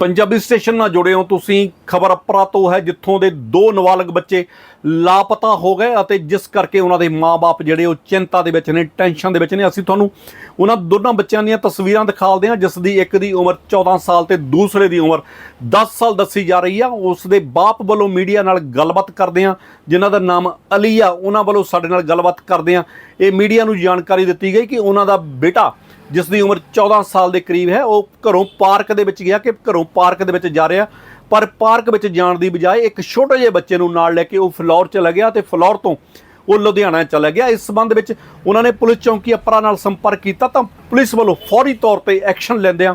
Punjabi station ਨਾਲ ਜੁੜੇ ਹੋ ਤੁਸੀਂ। ਖਬਰ ਅਪਰਾ ਤੋਂ ਹੈ ਜਿੱਥੋਂ ਦੇ ਦੋ ਨਵਾਲਗ ਬੱਚੇ ਲਾਪਤਾ ਹੋ ਗਏ ਅਤੇ ਜਿਸ ਕਰਕੇ ਉਹਨਾਂ ਦੇ ਮਾਪੇ ਜਿਹੜੇ ਉਹ ਚਿੰਤਾ ਦੇ ਵਿੱਚ ਨੇ, ਟੈਨਸ਼ਨ ਦੇ ਵਿੱਚ ਨੇ। ਅਸੀਂ ਤੁਹਾਨੂੰ ਉਹਨਾਂ ਦੋਨਾਂ ਬੱਚਿਆਂ ਦੀਆਂ ਤਸਵੀਰਾਂ ਦਿਖਾਉਂਦੇ ਹਾਂ, ਜਿਸ ਦੀ ਇੱਕ ਦੀ ਉਮਰ 14 ਸਾਲ ਤੇ ਦੂਸਰੇ ਦੀ ਉਮਰ 10 ਸਾਲ ਦੱਸੀ ਜਾ ਰਹੀ ਆ। ਉਸ ਦੇ ਬਾਪ ਵੱਲੋਂ ਮੀਡੀਆ ਨਾਲ ਗੱਲਬਾਤ ਕਰਦੇ ਹਾਂ, ਜਿਨ੍ਹਾਂ ਦਾ ਨਾਮ ਅਲੀ ਆ ਉਹਨਾਂ ਵੱਲੋਂ ਸਾਡੇ ਨਾਲ ਗੱਲਬਾਤ ਕਰਦੇ ਹਾਂ। ਇਹ ਮੀਡੀਆ ਨੂੰ ਜਾਣਕਾਰੀ ਦਿੱਤੀ ਗਈ ਕਿ ਉਹਨਾਂ ਦਾ ਬੇਟਾ ਜਿਸ ਦੀ ਉਮਰ 14 ਸਾਲ ਦੇ ਕਰੀਬ ਹੈ, ਉਹ ਘਰੋਂ ਪਾਰਕ ਦੇ ਵਿੱਚ ਗਿਆ ਕਿ ਘਰੋਂ ਪਾਰਕ ਦੇ ਵਿੱਚ ਜਾ ਰਿਹਾ। ਪਰ ਪਾਰਕ ਵਿੱਚ ਜਾਣ ਦੀ ਬਜਾਏ ਇੱਕ ਛੋਟੇ ਜਿਹੇ ਬੱਚੇ ਨੂੰ ਨਾਲ ਲੈ ਕੇ ਉਹ ਫਲੋਰ ਚਲਾ ਗਿਆ ਤੇ ਫਲੋਰ ਤੋਂ ਉਹ ਲੁਧਿਆਣਾ ਚਲਾ ਗਿਆ। ਇਸ ਸੰਬੰਧ ਵਿੱਚ ਉਹਨਾਂ ਨੇ ਪੁਲਿਸ ਚੌਂਕੀ ਅਪਰਾ ਨਾਲ ਸੰਪਰਕ ਕੀਤਾ ਤਾਂ ਪੁਲਿਸ ਵੱਲੋਂ ਫੌਰੀ ਤੌਰ ਤੇ ਐਕਸ਼ਨ ਲੈਂਦਿਆਂ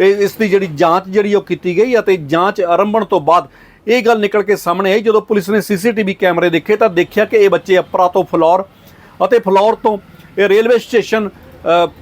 ਇਸ ਦੀ ਜਿਹੜੀ ਜਾਂਚ ਜਿਹੜੀ ਉਹ ਕੀਤੀ ਗਈ ਅਤੇ ਜਾਂਚ ਆਰੰਭਣ ਤੋਂ ਬਾਅਦ ਇਹ ਗੱਲ ਨਿਕਲ ਕੇ ਸਾਹਮਣੇ ਆਈ। ਜਦੋਂ ਪੁਲਿਸ ਨੇ ਸੀਸੀਟੀਵੀ ਕੈਮਰੇ ਦੇਖੇ ਤਾਂ ਦੇਖਿਆ ਕਿ ਇਹ ਬੱਚੇ ਅਪਰਾ ਤੋਂ ਫਲੋਰ ਅਤੇ ਫਲੋਰ ਤੋਂ ਇਹ ਰੇਲਵੇ ਸਟੇਸ਼ਨ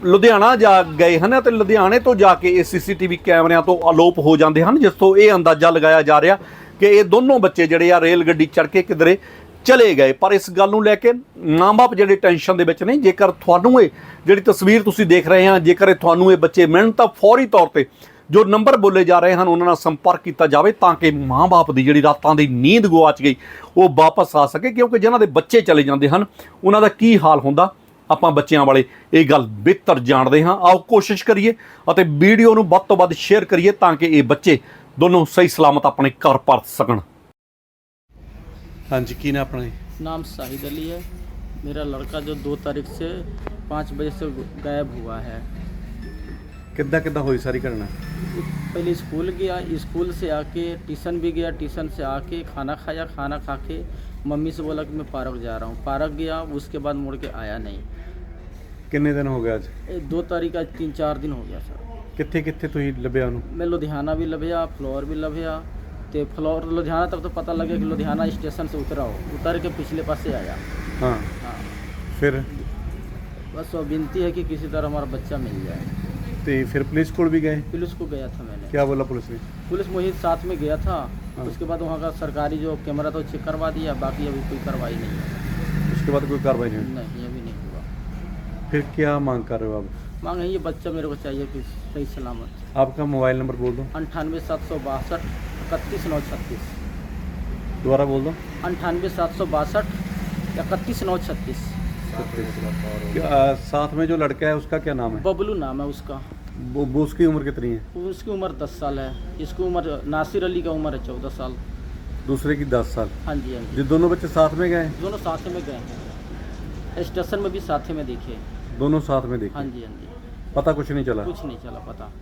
ਲੁਧਿਆਣਾ ਜਾ ਗਏ ਹਨ ਤੇ ਲੁਧਿਆਣੇ ਤੋਂ ਜਾ ਕੇ ਇਹ ਸੀਸੀਟੀਵੀ ਕੈਮਰਿਆਂ ਤੋਂ ਅਲੋਪ ਹੋ ਜਾਂਦੇ ਹਨ, ਜਿਸ ਤੋਂ ਇਹ ਅੰਦਾਜ਼ਾ ਲਗਾਇਆ ਜਾ ਰਿਹਾ ਕਿ ਇਹ ਦੋਨੋਂ ਬੱਚੇ ਜਿਹੜੇ ਆ ਰੇਲ ਗੱਡੀ ਚੜ੍ਹ ਕੇ ਕਿਧਰੇ ਚਲੇ ਗਏ। ਪਰ ਇਸ ਗੱਲ ਨੂੰ ਲੈ ਕੇ ਮਾਂ-ਬਾਪ ਜਿਹੜੇ ਟੈਨਸ਼ਨ ਦੇ ਵਿੱਚ ਨੇ, ਜੇਕਰ ਤੁਹਾਨੂੰ ਇਹ ਜਿਹੜੀ ਤਸਵੀਰ ਤੁਸੀਂ ਦੇਖ ਰਹੇ ਹਾਂ, ਜੇਕਰ ਇਹ ਤੁਹਾਨੂੰ ਇਹ ਬੱਚੇ ਮਿਲਣ ਤਾਂ ਫੌਰੀ ਤੌਰ ਤੇ ਜੋ ਨੰਬਰ ਬੋਲੇ ਜਾ ਰਹੇ ਹਨ, ਉਹਨਾਂ ਨਾਲ ਸੰਪਰਕ ਕੀਤਾ ਜਾਵੇ ਤਾਂ ਕਿ ਮਾਂ-ਬਾਪ ਦੀ ਜਿਹੜੀ ਰਾਤਾਂ ਦੀ ਨੀਂਦ ਗੁਆਚ ਗਈ, ਉਹ ਵਾਪਸ ਆ ਸਕੇ, ਕਿਉਂਕਿ ਜਿਨ੍ਹਾਂ ਦੇ ਬੱਚੇ ਚਲੇ ਜਾਂਦੇ ਹਨ, ਉਹਨਾਂ ਦਾ ਕੀ ਹਾਲ ਹੁੰਦਾ? ਆਪਾਂ ਬੱਚਿਆਂ ਵਾਲੇ ਇਹ ਗੱਲ ਬਿਹਤਰ ਜਾਣਦੇ ਹਾਂ ਆਓ ਕੋਸ਼ਿਸ਼ ਕਰੀਏ ਅਤੇ ਵੀਡੀਓ ਨੂੰ ਵੱਧ ਤੋਂ ਵੱਧ ਸ਼ੇਅਰ ਕਰੀਏ ਤਾਂ ਕਿ ਇਹ ਬੱਚੇ ਦੋਨੋਂ ਸਹੀ ਸਲਾਮਤ ਆਪਣੇ ਘਰ ਪਰਤ ਸਕਣ ਹਾਂਜੀ ਕੀ ਨਾ ਆਪਣੇ नाम शाहिद अली है मेरा लड़का जो दो तारीख से पाँच बजे से गायब हुआ है ਕਿੱਦਾਂ ਕਿੱਦਾਂ ਹੋਈ ਸਾਰੀ ਘਟਨਾ पहले स्कूल गया स्कूल से आके ट्यूशन भी गया ट्यूशन से आके खाना खाया खाना खा के मम्मी से बोला कि मैं पार्क जा रहा हूँ पार्क गया उसके बाद मुड़ के आया नहीं ਕਿੰਨੇ ਦਿਨ ਹੋ ਗਏ ਅੱਜ ए, दो तारीख आज तीन चार दिन हो गया सर ਕਿੱਥੇ ਕਿੱਥੇ ਤੁਸੀਂ ਲੱਭਿਆ ਉਹਨੂੰ मैं लुधियाना भी लभया फ्लोर भी लभया तो फ्लोर लुधियाना तब तो पता लगे कि लुधियाना स्टेशन से उतरा हो उतर के पिछले पास से आया ਹਾਂ हाँ ਫਿਰ बस वो विनती है कि किसी तरह हमारा बच्चा मिल जाए तो फिर पुलिस को भी गए? पुलिस को गया था मैंने। क्या बोला पुलिस ने? पुलिस वही साथ में गया था। हाँ। उसके बाद वहाँ का सरकारी जो कैमरा था चेक करवा दिया बाकी अभी कोई कार्रवाई नहीं है उसके बाद कोई कार्रवाई नहीं नहीं अभी नहीं हुआ। फिर क्या मांग कर रहे हो आप? मांग ये बच्चा मेरे को चाहिए फिर सही सलामत। आपका मोबाइल नंबर बोल दो। अंठानवे सात सौ बासठ इकतीस नौ छत्तीस। दोबारा बोल दो। अंठानवे सात सौ बासठ इकतीस नौ छत्तीस। साथ में जो लड़का है उसका क्या नाम है? बबलू नाम है उसका। वो, वो उसकी उम्र कितनी है? उसकी उम्र दस साल है। इसकी उम्र नासिर अली का उम्र है चौदह साल। दूसरे की दस साल। हाँ जी हाँ जी। जो दोनों बच्चे साथ में गए दोनों साथ में गए हैं। स्टेशन में भी साथ में देखे। दोनों साथ में देखे? हाँ जी हाँ जी। पता कुछ नहीं चला? कुछ नहीं चला पता।